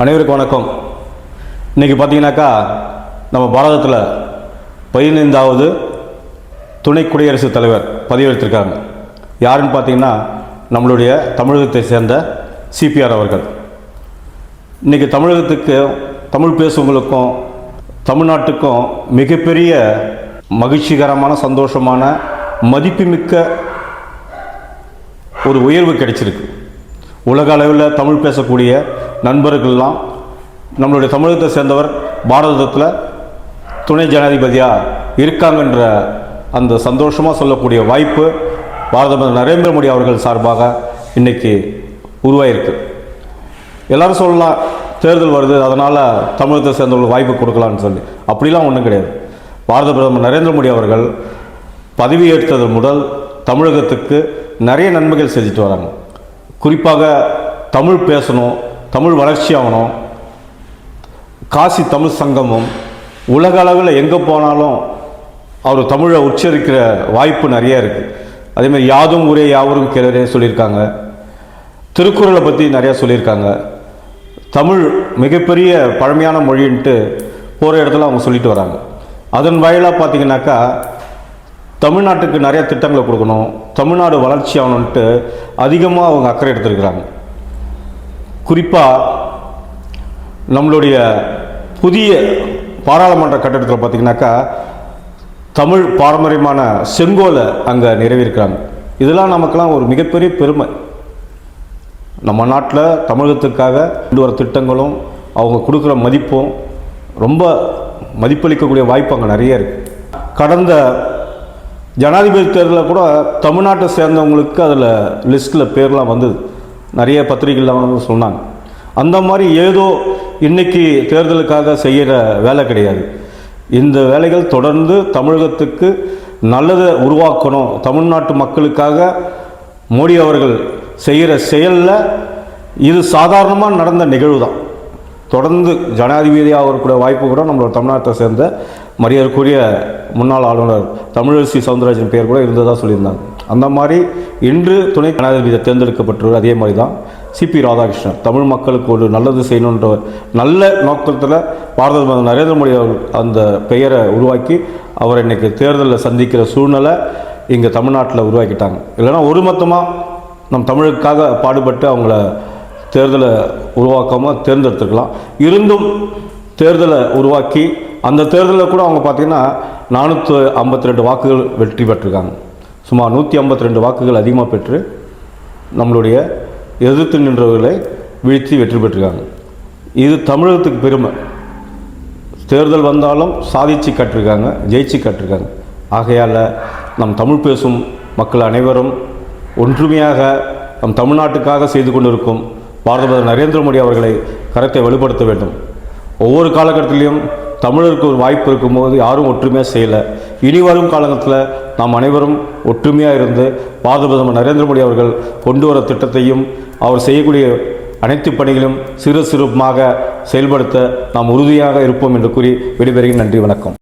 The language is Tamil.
அனைவருக்கும் வணக்கம். இன்றைக்கி பார்த்தீங்கன்னாக்கா நம்ம பாரதத்தில் பதினைந்தாவது துணை குடியரசுத் தலைவர் பதவியேற்றிருக்காங்க. யாருன்னு பார்த்தீங்கன்னா நம்மளுடைய தமிழகத்தை சேர்ந்த சிபிஆர் அவர்கள். இன்றைக்கி தமிழகத்துக்கு தமிழ் பேசுவங்களுக்கும் தமிழ்நாட்டுக்கும் மிகப்பெரிய மகிழ்ச்சிகரமான சந்தோஷமான மதிப்புமிக்க ஒரு உயர்வு கிடைச்சிருக்கு. உலக அளவில் தமிழ் பேசக்கூடிய நண்பர்கள்லாம் நம்மளுடைய தமிழகத்தை சேர்ந்தவர் பாரதத்தில் துணை ஜனாதிபதியாக இருக்காங்கன்ற அந்த சந்தோஷமாக சொல்லக்கூடிய வாய்ப்பு பாரத நரேந்திர மோடி அவர்கள் சார்பாக இன்றைக்கி உருவாயிருக்கு. எல்லாரும் சொல்லலாம் தேர்தல் வருது அதனால் தமிழகத்தை சேர்ந்தவங்களுக்கு வாய்ப்பு கொடுக்கலான்னு சொல்லி. அப்படிலாம் ஒன்றும் கிடையாது. பாரத பிரதமர் நரேந்திர மோடி அவர்கள் பதவியேற்றது முதல் தமிழகத்துக்கு நிறைய நன்மைகள் செஞ்சுட்டு வராங்க. குறிப்பாக தமிழ் பேசணும் தமிழ் வளர்ச்சி ஆகணும் காசி தமிழ் சங்கமம் உலக அளவில் எங்கே போனாலும் அவர் தமிழை உச்சரிக்கிற வாய்ப்பு நிறைய இருக்குது அதேமாதிரி யாதும் ஊரே யாவரும் கேளரே சொல்லியிருக்காங்க. திருக்குறளை பற்றி நிறையா சொல்லியிருக்காங்க. தமிழ் மிகப்பெரிய பழமையான மொழின்ட்டு போகிற இடத்துல அவங்க சொல்லிட்டு வராங்க. அதன் வாயிலாக பார்த்தீங்கன்னாக்கா தமிழ்நாட்டுக்கு நிறையா திட்டங்களை கொடுக்கணும். தமிழ்நாடு வளர்ச்சி ஆகணுன்ட்டு அதிகமாக அவங்க அக்கறை எடுத்திருக்கிறாங்க. குறிப்பாக நம்மளுடைய புதிய பாராளுமன்ற கட்டடத்தில் பார்த்திங்கனாக்கா தமிழ் பாரம்பரியமான செங்கோலை அங்கே நிறைவேற்கிறாங்க. இதெல்லாம் நமக்கெல்லாம் ஒரு மிகப்பெரிய பெருமை. நம்ம நாட்டில் தமிழகத்துக்காக கொண்டு வர திட்டங்களும் அவங்க கொடுக்குற மதிப்பும் ரொம்ப மதிப்பளிக்கக்கூடிய வாய்ப்பு அங்கே நிறைய இருக்குது கடந்த ஜனாதிபதி தேர்தலில் கூட தமிழ்நாட்டை சேர்ந்தவங்களுக்கு அதில் லிஸ்ட்டில் பேர்லாம் வந்தது. நிறைய பத்திரிகைலாம் வந்து சொன்னாங்க. அந்த மாதிரி ஏதோ இன்னைக்கு தேர்தலுக்காக செய்கிற வேலை கிடையாது. இந்த வேலைகள் தொடர்ந்து தமிழகத்துக்கு நல்லதை உருவாக்கணும். தமிழ்நாட்டு மக்களுக்காக மோடி அவர்கள் செய்கிற செயலில் இது சாதாரணமாக நடந்த நிகழ்வு தான் தொடர்ந்து ஜனாதிபதியாக வரக்கூடிய வாய்ப்பு கூட நம்மளோட தமிழ்நாட்டை சேர்ந்த மரியாதைக்குரிய முன்னாள் ஆளுநர் தமிழரசி சவுந்தரராஜன் பெயர் கூட இருந்ததாக சொல்லியிருந்தாங்க. அந்த மாதிரி இன்று துணை ஜனாதிபதி தேர்ந்தெடுக்கப்பட்டவர் அதே மாதிரி தான் சிபி ராதாகிருஷ்ணன். தமிழ் மக்களுக்கு ஒரு நல்லது செய்யணுன்ற நல்ல நோக்கத்தில் பாரத பிரதமர் நரேந்திர மோடி அவர்கள் அந்த பெயரை உருவாக்கி அவர் இன்னைக்கு தேர்தலில் சந்திக்கிற சூழ்நிலை இங்கே தமிழ்நாட்டில் உருவாக்கிட்டாங்க. இல்லைன்னா ஒருமொத்தமாக நம் தமிழுக்காக பாடுபட்டு அவங்கள தேர்தலை உருவாக்காமல் தேர்ந்தெடுத்துருக்கலாம். இருந்தும் தேர்தலை உருவாக்கி அந்த தேர்தலில் கூட அவங்க பார்த்திங்கன்னா நானூற்று ஐம்பத்தி ரெண்டு வாக்குகள் வெற்றி பெற்றிருக்காங்க. சுமார் நூற்றி ஐம்பத்தி ரெண்டு வாக்குகள் அதிகமாக பெற்று நம்மளுடைய எதிர்த்து நின்றவர்களை வீழ்த்தி வெற்றி பெற்றிருக்காங்க. இது தமிழகத்துக்கு பெருமை. தேர்தல் வந்தாலும் சாதிச்சு கட்டிருக்காங்க ஜெயிச்சு கட்டிருக்காங்க. ஆகையால் நம் தமிழ் பேசும் மக்கள் அனைவரும் ஒன்றுமையாக நம் தமிழ்நாட்டுக்காக செய்து கொண்டிருக்கும் பாரத பிரதமர் நரேந்திர மோடி அவர்களை கருத்தை வலுப்படுத்த வேண்டும். ஒவ்வொரு காலகட்டத்திலையும் தமிழருக்கு ஒரு வாய்ப்பு இருக்கும்போது யாரும் ஒற்றுமையாக செய்யலை. இனி வரும் காலகட்டத்தில் நாம் அனைவரும் ஒற்றுமையாக இருந்து பாரத பிரதமர் நரேந்திர மோடி அவர்கள் கொண்டு வர திட்டத்தையும் அவர் செய்யக்கூடிய அனைத்து பணிகளும் சிறு சிறுமாக செயல்படுத்த நாம் உறுதியாக இருப்போம் என்று கூறி விடைபெறுகிறேன். நன்றி வணக்கம்.